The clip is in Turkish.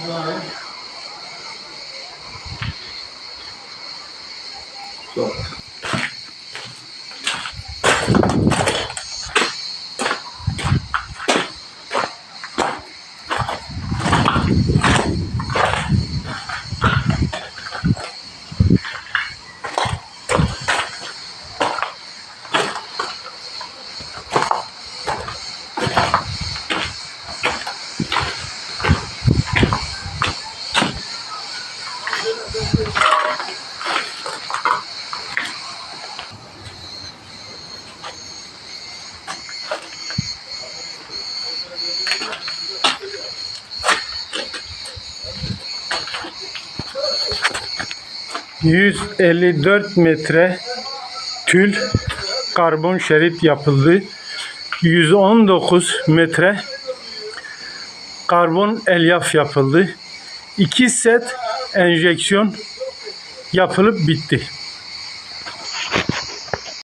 Wow. So. ...154 metre tül karbon şerit yapıldı. 119 metre karbon elyaf yapıldı. 2 set enjeksiyon yapılıp bitti.